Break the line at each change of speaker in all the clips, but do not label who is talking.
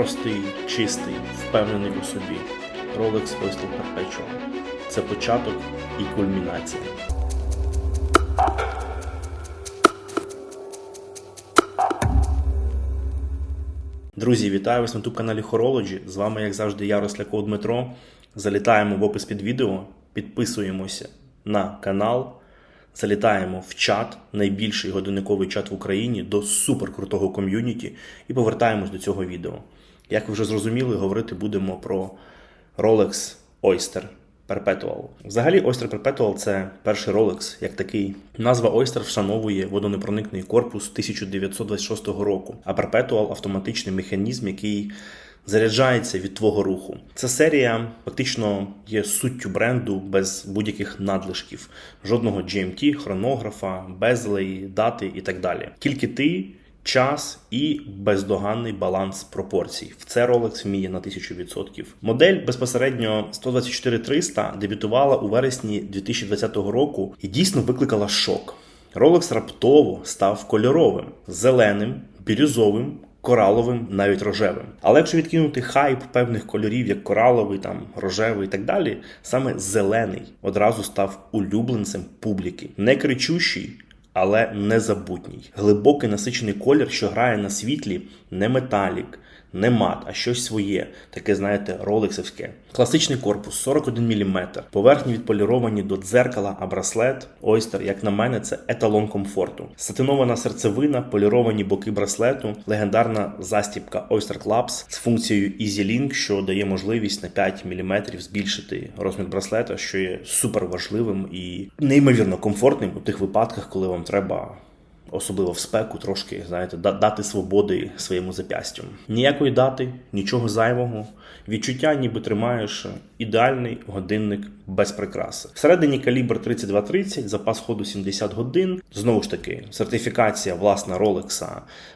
Простий, чистий, впевнений у собі. Rolex Oyster Perpetual. Це початок і кульмінація. Друзі, вітаю вас на youtube каналі Horology. З вами, як завжди, я Росляков Дмитро. Залітаємо в опис під відео, підписуємося на канал, залітаємо в чат, найбільший годинниковий чат в Україні до суперкрутого ком'юніті і повертаємось до цього відео. Як ви вже зрозуміли, говорити будемо про Rolex Oyster Perpetual. Взагалі, Oyster Perpetual – це перший Rolex як такий. Назва Oyster вшановує водонепроникний корпус 1926 року, а Perpetual – автоматичний механізм, який заряджається від твого руху. Ця серія фактично є суттю бренду без будь-яких надлишків, жодного GMT, хронографа, безлей, дати і так далі. Тільки ти. Час і бездоганний баланс пропорцій. В це Rolex вміє на 1000%. Модель безпосередньо 124-300 дебютувала у вересні 2020 року і дійсно викликала шок. Rolex раптово став кольоровим, зеленим, бірюзовим. Кораловим, навіть рожевим. Але якщо відкинути хайп певних кольорів, як кораловий, там рожевий і так далі, саме зелений одразу став улюбленцем публіки, не кричущий, але незабутній. Глибокий насичений колір, що грає на світлі, не металік, не мат, а щось своє, таке, знаєте, ролексовське. Класичний корпус 41 мм, поверхні відполіровані до дзеркала, а браслет, ойстер, як на мене, це еталон комфорту. Сатинована серцевина, поліровані боки браслету, легендарна застібка Oyster Clubs з функцією Easy Link, що дає можливість на 5 мм збільшити розмір браслета, що є супер важливим і неймовірно комфортним у тих випадках, коли вам треба особливо в спеку, трошки знаєте, дати свободи своєму запястю. Ніякої дати, нічого зайвого. Відчуття, ніби тримаєш ідеальний годинник без прикраси. Всередині калібр 3230, запас ходу 70 годин. Знову ж таки, сертифікація власна Rolex,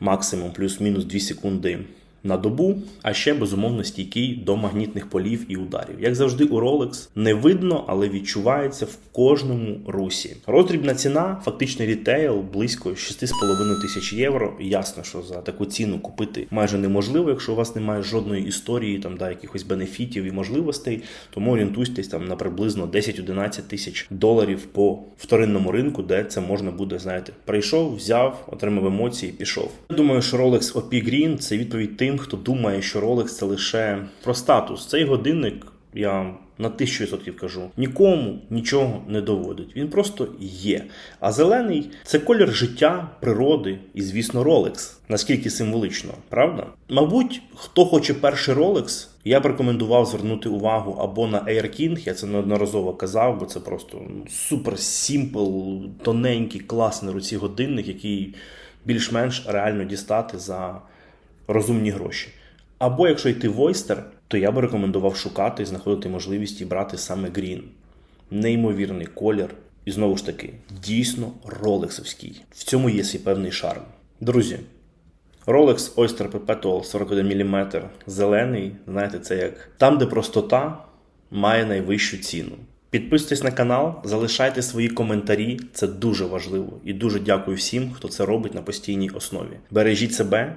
максимум плюс-мінус 2 секунди на добу, а ще безумовно стійкий до магнітних полів і ударів. Як завжди, у Rolex не видно, але відчувається в кожному русі. Роздрібна ціна, фактичний рітейл близько 6,5 тисяч євро. Ясно, що за таку ціну купити майже неможливо, якщо у вас немає жодної історії, там да якихось бенефітів і можливостей. Тому орієнтуйтесь там на приблизно 10-11 тисяч доларів по вторинному ринку, де це можна буде, знаєте, прийшов, взяв, отримав емоції, пішов. Я думаю, що Rolex OP Green – це відповідь тим, хто думає, що Rolex це лише про статус. Цей годинник я на тисячу відсотків кажу, нікому нічого не доводить. Він просто є. А зелений це колір життя, природи і, звісно, Rolex. Наскільки символічно, правда? Мабуть, хто хоче перший Rolex, я б рекомендував звернути увагу або на Air King, я це неодноразово казав, бо це просто ну, супер сімпл, тоненький, класний руці годинник, який більш-менш реально дістати за розумні гроші. Або якщо йти в Oyster, то я би рекомендував шукати і знаходити можливість і брати саме Green. Неймовірний колір. І знову ж таки, дійсно ролексовський. В цьому є свій певний шарм. Друзі, Rolex Oyster Perpetual 41 мм зелений, знаєте, це як там, де простота має найвищу ціну. Підписуйтесь на канал, залишайте свої коментарі, це дуже важливо. І дуже дякую всім, хто це робить на постійній основі. Бережіть себе